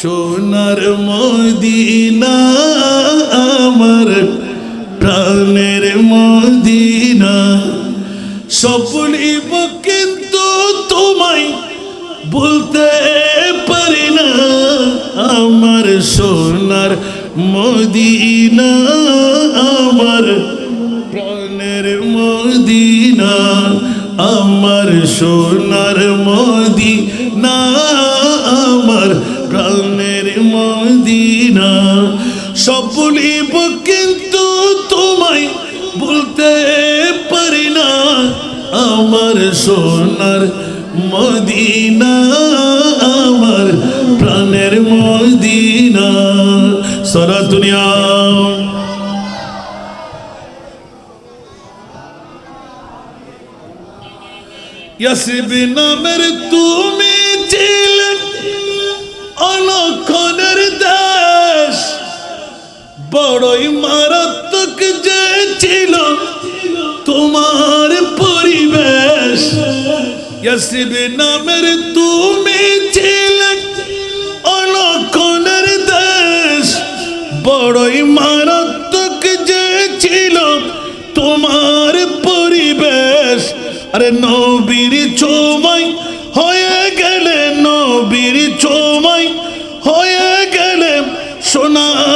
সোনার মদিনা আমার প্রাণের মদিনা। সফলিব কিন্তু তোমায় বলতে পারি না। আমার সোনার মদিনা আমার প্রাণের মদিনা। আমার সোনার মদিনা আমার প্রাণের মদিনা। বলিব কিন্তু তোমায় বলতে পারি না, আমার সোনার মদিনা, আমার প্রাণের মদিনা। সারা দুনিয়া। ইয়াসিব নামের তুমি ছিলে বড়ই মারাত্মক যে ছিল তোমার পরিবেশ। নামের তুমি ছিলে অলক্ষণের দেশ। বড়ই মারাত্মক যে ছিল তোমার পরিবেশ। আরে নবীর চৌমাই হয়ে গেলে, নবীর চৌমাই হয়ে গেলে আমার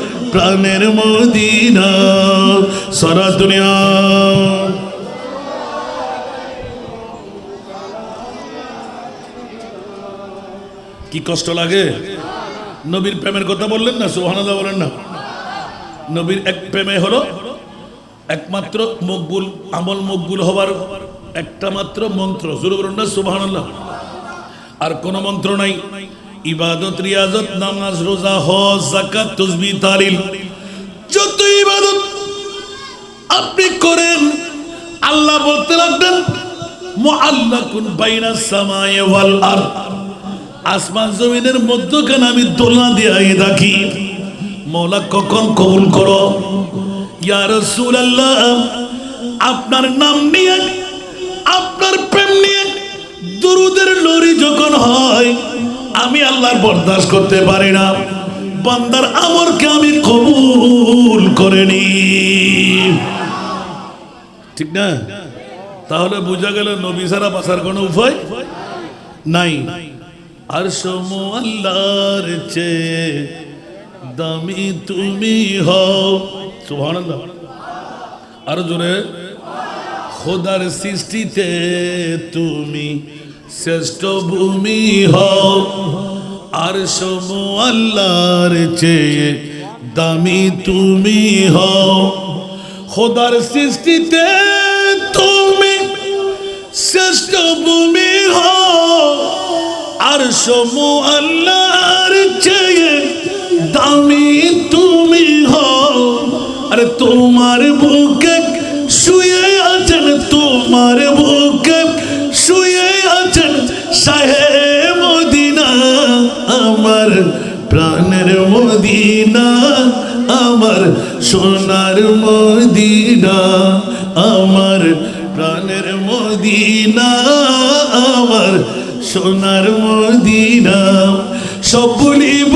প্রাণের মদিনা, সারা দুনিয়া। কি কষ্ট লাগে? নবীর প্রেমের কথা বললেন না? সোহানাদা বলেন না। নবীর এক প্রেমে হলো একমাত্র মকবুল, আমল মকবুল হবার একটা মাত্র মন্ত্র। জোরে বলুন না, সুবহানাল্লাহ। আর কোন মন্ত্র নাই। ইবাদত, রিয়াজত, নামাজ, রোজা, হজ জাকাত তসবিহ তালিল। যত ইবাদত আপনি করেন, আল্লাহ বলতে লাগবেন, মুআল্লাকুন বাইনা সামায়ে ওয়াল আরদ। আসমান জমিনের মধ্যখানে আমি দোলনা দিয়ে রাখি। মৌলা, কখন কবুল করো? ইয়া রাসূলুল্লাহ, আপনার নাম নিয়ে, আপনার প্রেম নিয়ে দুরুদের লরি যখন হয় আমি আল্লাহর বরদাস্ত করতে পারি না। বান্দার আমরকে আমি কবুল করে নি। ঠিক না? তাহলে বোঝা গেল নবী সারা বাসার কোনো উপায় নাই। আর সমু আল্লাহর চেয়ে দামি তুমি হও। সুবহানাল্লাহ। আরও জোরে। খোদার সৃষ্টিতে তুমি শ্রেষ্ঠ ভূমি হও, আর সমু আল্লাহর চেয়ে দামি তুমি হও। খোদার সৃষ্টিতে তুমি শ্রেষ্ঠ ভূমি হও, আর সমু আল্লাহর চেয়ে দামি তুমি হও। আরে তোমার বুকে আছেন সাহে মদিনা, আমার প্রাণের মদিনা, আমার সোনার মদিনা, আমার প্রাণের মদিনা, আমার সোনার মদিনা। সব বলিব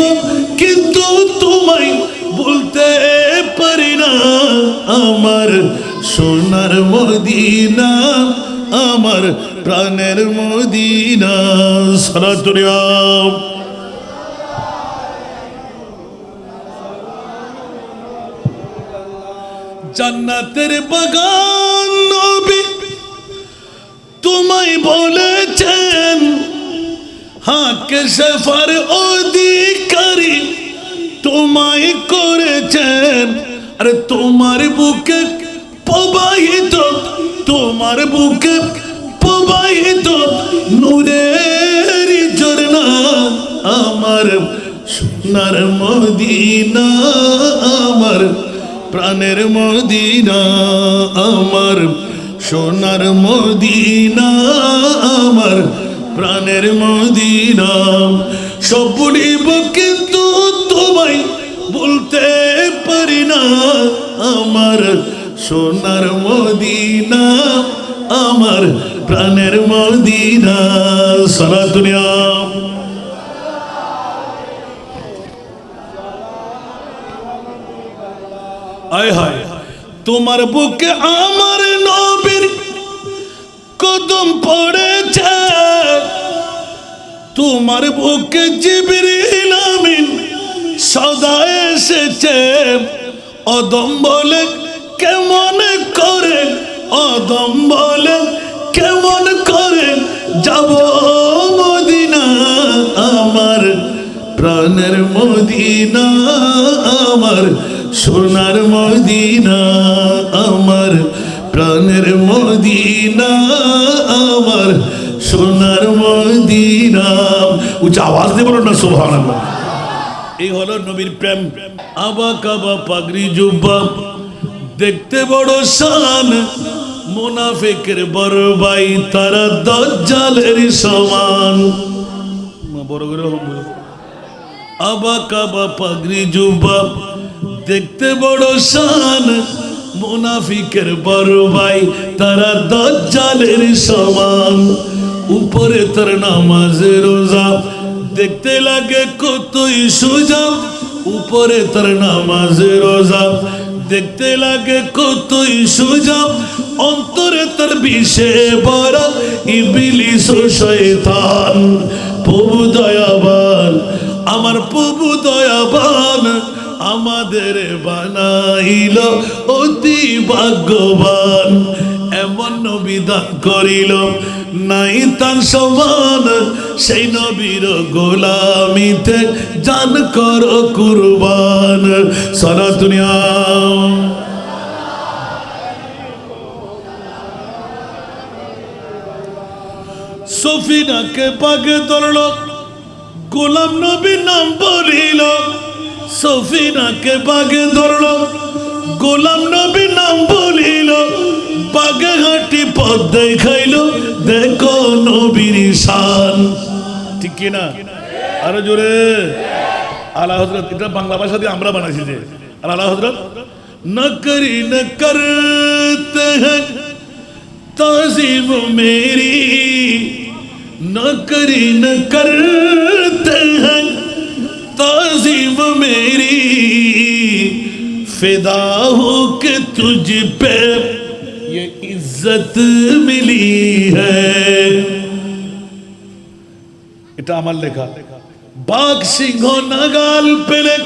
কিন্তু তোমায় বলতে পারি না, আমার সোনার মদিনা আমার প্রাণের মদিনা। সরাতুরিয়া জান্নাতের বাগান নবী তোমায় বলেছেন, হাকে সেফার অধিকারী তোমায় করেছেন। আরে তোমার বুকে প্রবাহিত তোমার বুকে প্রবাহিত নূরের ঝরনা আমার সোনার মদিনা, আমার প্রাণের মদিনা, আমার সোনার মদিনা, আমার প্রাণের মদিনা। বলিব কিন্তু তোমায় বলতে পারি না, আমার সোনার মদিনা, আমার প্রাণের মদিনা সারা দুনিয়া আয় হায়, তোমার বুকে আমার নবীর কদম পড়েছে। তোমার বুকে জিবরিল আমিন সদা এসেছে। অদম বলে কেমন করে অদম বলে, কেমন করে যাব মদিনা? আমার প্রাণের মদিনা, আমার সোনার মদিনা, আমার প্রাণের মদিনা, আমার সোনার মদিনা। উচ্চ আওয়াজ দিয়ে বলো না, সুবহানাল্লাহ। এই হলো নবীর প্রেম। আবা কাবা পাগড়ি জুব্বা। দেখতে বড় শান। মুনাফিকের বড় ভাই তারা দজ্জালের সমান। বড় করে হবে আবা কাবা পাগড়ি জুব্বা। দেখতে বড় শান। মুনাফিকের বড় ভাই তারা দজ্জালের সমান। উপরে তার নামাজ রোজা। দেখতে লাগে কতই সোজা। উপরে তার নামাজ রোজা। দেখতে লাগে কতই সোজা। অন্তরে তার বিষে বড় ইবিলিস ও শয়তান। প্রভু দয়াবান, আমার প্রভু দয়াবান আমাদের বানাইল অতি ভাগ্যবান। নবিধান করিল, নাই তার সমান সেই নবীর গোলামিতে জান কর কুরবান। সারা দুনিয়া। সফিনাকে পাগে ধরল, গোলাম নবী নাম বলিল। সফিনাকে বাগে ধরল, গোলাম নবী নাম বলিল। বাগাঘাটি পথ দেখাইল দেখো নবীর শান ঠিক কি না আরো জোরে আলা হজরত এটা বাংলা ভাষা দিয়ে আমরা বানাইছি যে আলা হজরত نہ کری، نہ کرتے ہیں۔ تعظیم میری، نہ کری، نہ کرتے ہیں۔ میری فیدا ہو کہ تجھ پہ ये इज्जत मिली है এটা আমার লেখা বাঘ সিংহ নাগাল পেলে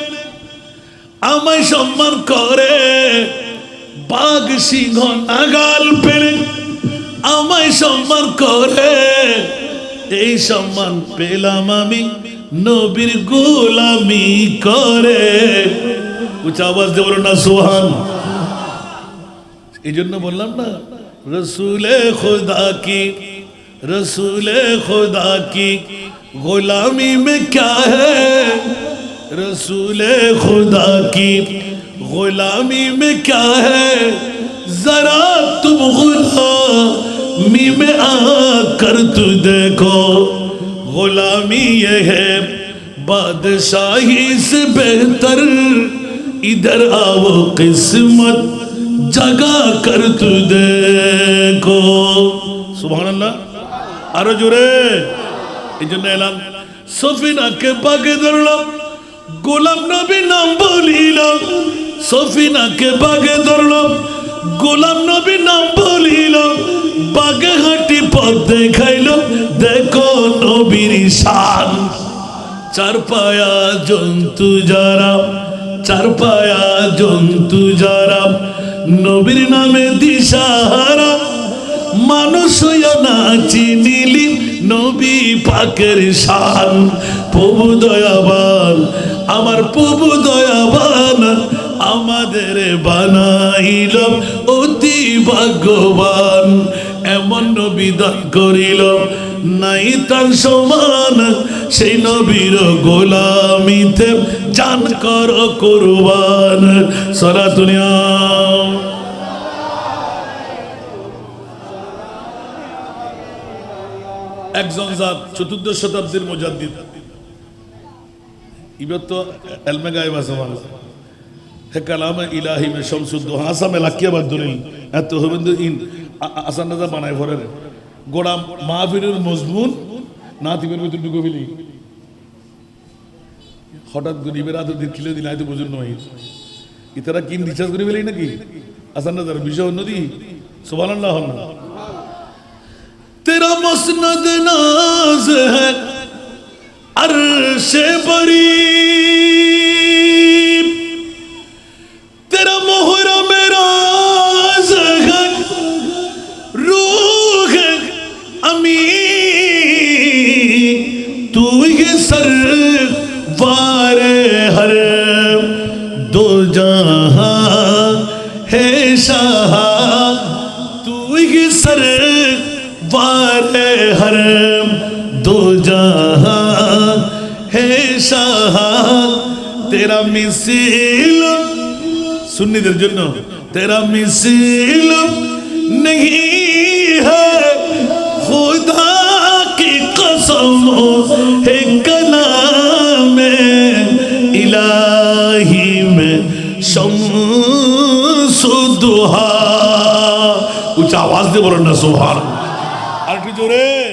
আমায় সম্মান করে বাঘ সিংহ নাগাল পেলে আমায় সম্মান করে এই সম্মান পেলাম আমি নবীর গোলামি করে উচ্চ আওয়াজ দেবো না সোহান یہ جنہوں نے بولنا ہمنا رسول خدا کی رسول خدا کی غلامی میں کیا ہے رسول خدا کی غلامی میں کیا ہے ذرا تم غلامی میں آ کر تو دیکھو، غلامی یہ ہے بادشاہی سے بہتر، ادھر آو قسمت জগা কর তু দেখো। সুবহানাল্লাহ। আরও জোরে। এই জন্য এলাম সফিনাকে পাকে ধরলাম। গোলাম নবী নাম বলিলাম। সফিনাকে বাগে ধরলাম। গোলাম নবী নাম বলিলাম। বাগে হাঁটি পথ দেখাইল। দেখো নবীর শান। চার পায়া জন্তু যারা, চার পায়া জন্তু যারা নবীর নামে দিশাহারা, মানুষ না চিনিলি নবী পাকের শান। প্রভু দয়াবান, আমার প্রভু দয়াবান, আমাদের বানাইল অতি ভাগ্যবান। এমন নবী দান করিল, নাই তার সমান, সেই নবীর গোলামিতে জান কর কুরবান। দুনিয়া। একজন জাত চতুর্দশ শতাব্দীর মুজাদ্দিদ। ইবার তো এলমে গায়েব আছে মানুষ হে কালামে ইলাহি মে শামসুদ্দ আসামে লাকিয়া বাদুলিল এত হবেন ইন আসান দাদা বানায় ভরেন গোড়া মাহফিলের মজমুন না তিবের ভিতর ঢুকে ফেলি হঠাৎ গরিবের হাতে দিয়ে খিলে দিলে হয়তো বুঝুন নয় ইতারা কিন রিচার্জ করে ফেলি নাকি আসান দাদার বিষয় অন্যদি সোভান আল্লাহ तेरा मसनद नाज है अरश बरी یہ سرور ہر دو جہاں ہے شاہ تو یہ سرور ہر دو جہاں ہے شاہ تیرا مثیل سنی در جنو تیرا مثیل نہیں ہے سمو میں آواز دے بولو نا سبحان اللہ۔ جو رے